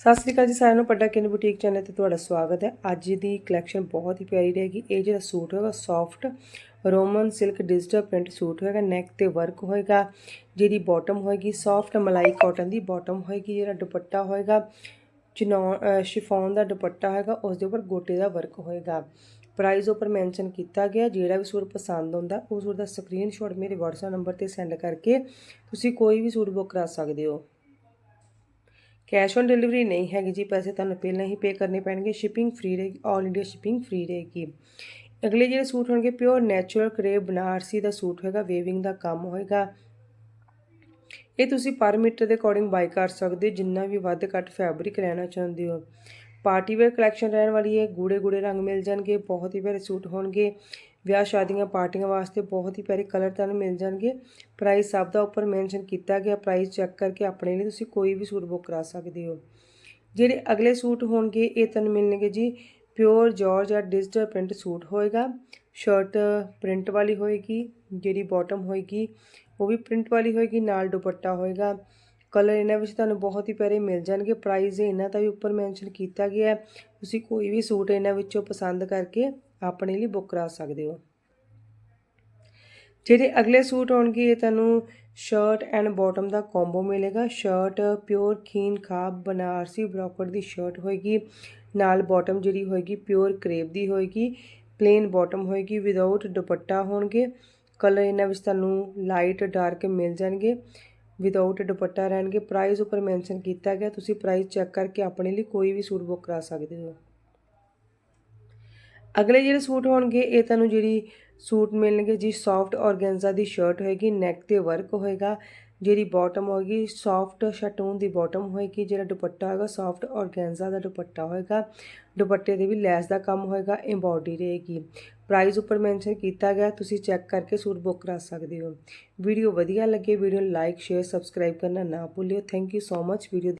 ਸਤਿ ਸ੍ਰੀ ਅਕਾਲ ਜੀ ਸਾਰਿਆਂ ਨੂੰ, ਪੱਡਾ ਕਿਨ ਬੁਟੀਕ ਚੈਨਲ ਤੇ ਤੁਹਾਡਾ ਸਵਾਗਤ ਹੈ। ਅੱਜ ਦੀ ਕਲੈਕਸ਼ਨ ਬਹੁਤ ਹੀ ਪਿਆਰੀ ਰਹੇਗੀ। ਇਹ ਜਿਹੜਾ ਸੂਟ ਹੋਏਗਾ soft Roman silk digital print suit ਹੋਏਗਾ ਨੈਕ ਤੇ ਵਰਕ ਹੋਏਗਾ, ਜਿਹਦੀ ਬਾਟਮ ਹੋਏਗੀ ਸੌਫਟ ਮਲਾਈ ਕਾਟਨ ਦੀ ਬਾਟਮ ਹੋਏਗੀ, ਜਿਹੜਾ ਦੁਪੱਟਾ ਹੋਏਗਾ, ਚਨੌ ਸ਼ਿਫੋਨ ਦਾ ਦੁਪੱਟਾ ਹੋਏਗਾ ਉਸ ਦੇ ਉੱਪਰ ਗੋਟੇ ਦਾ ਵਰਕ ਹੋਏਗਾ। ਪ੍ਰਾਈਸ ਉੱਪਰ ਮੈਂਸ਼ਨ ਕੀਤਾ ਗਿਆ, ਜਿਹੜਾ ਵੀ ਸੂਟ ਪਸੰਦ ਆਉਂਦਾ ਉਹ ਸੂਟ ਦਾ ਸਕਰੀਨਸ਼ਾਟ ਮੇਰੇ WhatsApp ਨੰਬਰ ਤੇ ਸੈਂਡ ਕਰਕੇ ਤੁਸੀਂ ਕੋਈ ਵੀ ਸੂਟ ਬੁੱਕ ਕਰਾ ਸਕਦੇ ਹੋ। ਕੈਸ਼ ਔਨ ਡਿਲੀਵਰੀ ਨਹੀਂ ਹੈਗੀ ਜੀ, ਪੈਸੇ ਤੁਹਾਨੂੰ ਪਹਿਲਾਂ ਹੀ ਪੇ ਕਰਨੇ ਪੈਣਗੇ ਸ਼ਿਪਿੰਗ ਫ੍ਰੀ ਰਹੇਗੀ 올 ਇੰਡੀਆ ਸ਼ਿਪਿੰਗ ਫ੍ਰੀ ਰਹੇਗੀ। ਅਗਲੇ ਜਿਹੜੇ ਸੂਟ ਹੋਣਗੇ ਪਿਓਰ ਨੈਚੁਰਲ ਕਰੇ ਬਨਾਰਸੀ ਦਾ ਸੂਟ ਹੋਏਗਾ ਵੇਵਿੰਗ ਦਾ ਕੰਮ ਹੋਏਗਾ। ਇਹ ਤੁਸੀਂ ਪਰ ਮੀਟਰ ਦੇ ਅਕੋਰਡਿੰਗ ਬਾਈ ਕਰ ਸਕਦੇ ਹੋ, ਜਿੰਨਾ ਵੀ ਵੱਧ ਘੱਟ ਫੈਬਰਿਕ ਲੈਣਾ ਚਾਹੁੰਦੇ ਹੋ। ਪਾਰਟੀ ਵੇਅਰ ਕਲੈਕਸ਼ਨ ਰਹਿਣ ਵਾਲੀ ਹੈ ਗੂੜੇ ਗੂੜੇ ਰੰਗ ਮਿਲ ਜਾਣਗੇ, ਬਹੁਤ ਹੀ ਪਿਆਰੇ ਸੂਟ ਹੋਣਗੇ। ਵਿਆਹ ਸ਼ਾਦੀਆਂ ਪਾਰਟੀਆਂ ਵਾਸਤੇ ਬਹੁਤ ਹੀ ਪਿਆਰੇ ਕਲਰ ਤੁਹਾਨੂੰ ਮਿਲ ਜਾਣਗੇ। ਪ੍ਰਾਈਸ ਸਭ ਦਾ ਉੱਪਰ ਮੈਂਸ਼ਨ ਕੀਤਾ ਗਿਆ। ਪ੍ਰਾਈਸ ਚੈੱਕ ਕਰਕੇ ਆਪਣੇ ਲਈ ਤੁਸੀਂ ਕੋਈ ਵੀ ਸੂਟ ਬੁੱਕ ਕਰਾ ਸਕਦੇ ਹੋ। ਜਿਹੜੇ ਅਗਲੇ ਸੂਟ ਹੋਣਗੇ, ਇਹ ਤੁਹਾਨੂੰ ਮਿਲਣਗੇ ਜੀ। ਪਿਓਰ ਜਾਰਜ ਜਾਂ ਡਿਜੀਟਲ ਪ੍ਰਿੰਟ ਸੂਟ ਹੋਏਗਾ। ਸ਼ਰਟ ਪ੍ਰਿੰਟ ਵਾਲੀ ਹੋਏਗੀ, ਜਿਹੜੀ ਬਾਟਮ ਹੋਏਗੀ, ਉਹ ਵੀ ਪ੍ਰਿੰਟ ਵਾਲੀ ਹੋਏਗੀ, ਨਾਲ ਦੁਪੱਟਾ ਹੋਏਗਾ। ਕਲਰ ਇਹਨਾਂ ਵਿੱਚ ਤੁਹਾਨੂੰ ਬਹੁਤ ਹੀ ਪਿਆਰੇ ਮਿਲ ਜਾਣਗੇ। ਪ੍ਰਾਈਸ ਇਹਨਾਂ ਦਾ ਵੀ ਉੱਪਰ ਮੈਂਸ਼ਨ ਕੀਤਾ ਗਿਆ। ਤੁਸੀਂ ਕੋਈ ਵੀ ਸੂਟ ਇਹਨਾਂ ਵਿੱਚੋਂ ਪਸੰਦ ਕਰਕੇ ਆਪਣੇ ਲਈ ਬੁੱਕ ਕਰਾ ਸਕਦੇ ਹੋ। ਜਿਹੜੇ ਅਗਲੇ ਸੂਟ ਹੋਣਗੇ ਇਹ ਤੁਹਾਨੂੰ ਸ਼ਰਟ ਐਂਡ ਬਾਟਮ ਦਾ ਕੰਬੋ ਮਿਲੇਗਾ। ਸ਼ਰਟ ਪਿਓਰ ਖੀਨ, ਖਾਬ, ਬਨਾਰਸੀ ਬ੍ਰੋਕਟ ਦੀ ਸ਼ਰਟ ਹੋਏਗੀ। ਨਾਲ ਬਾਟਮ ਜਿਹੜੀ ਹੋਏਗੀ ਪਿਓਰ ਕਰੇਪ ਦੀ ਹੋਏਗੀ। ਪਲੇਨ ਬਾਟਮ ਹੋਏਗੀ ਵਿਦਆਊਟ ਦੁਪੱਟਾ ਹੋਣਗੇ। ਕਲਰ ਇਹਨਾਂ ਵਿੱਚ ਤੁਹਾਨੂੰ ਲਾਈਟ ਡਾਰਕ ਮਿਲ ਜਾਣਗੇ। ਵਿਦਆਊਟ ਦੁਪੱਟਾ ਰਹਿਣਗੇ। ਪ੍ਰਾਈਸ ਉੱਪਰ ਮੈਂਸ਼ਨ ਕੀਤਾ ਗਿਆ। ਤੁਸੀਂ ਪ੍ਰਾਈਸ ਚੈੱਕ ਕਰਕੇ ਆਪਣੇ ਲਈ ਕੋਈ ਵੀ ਸੂਟ ਬੁੱਕ ਕਰਾ ਸਕਦੇ ਹੋ। ਅਗਲੇ ਜਿਹੜੇ ਸੂਟ ਹੋਣਗੇ, ਇਹ ਤੁਹਾਨੂੰ ਜਿਹੜੀ ਸੂਟ ਮਿਲਣਗੇ ਜੀ ਸੌਫਟ ਔਰਗੈਂਜ਼ਾ ਦੀ ਸ਼ਰਟ ਹੋਏਗੀ ਨੈਕ ਤੇ ਵਰਕ ਹੋਏਗਾ, ਜਿਹੜੀ ਬਾਟਮ ਹੋਏਗੀ ਸੌਫਟ ਸ਼ਟੂਨ ਦੀ ਬਾਟਮ ਹੋਏਗੀ, ਜਿਹੜਾ ਦੁਪੱਟਾ ਹੋਏਗਾ ਸੌਫਟ ਔਰਗੈਂਜ਼ਾ ਦਾ ਦੁਪੱਟਾ ਹੋਏਗਾ, ਦੁਪੱਟੇ ਦੇ ਵੀ ਲੈਸ ਦਾ ਕੰਮ ਹੋਏਗਾ ਐਮਬੋਡੀ ਰਹੇਗੀ। ਪ੍ਰਾਈਸ ਉੱਪਰ ਮੈਂਸ਼ਨ ਕੀਤਾ ਗਿਆ, ਤੁਸੀਂ ਚੈੱਕ ਕਰਕੇ ਸੂਟ ਬੁੱਕ ਕਰਾ ਸਕਦੇ ਹੋ। ਵੀਡੀਓ ਵਧੀਆ ਲੱਗੇ, ਵੀਡੀਓ ਨੂੰ ਲਾਈਕ ਸ਼ੇਅਰ ਸਬਸਕ੍ਰਾਈਬ ਕਰਨਾ ਨਾ ਭੁੱਲਿਓ। Thank you so much video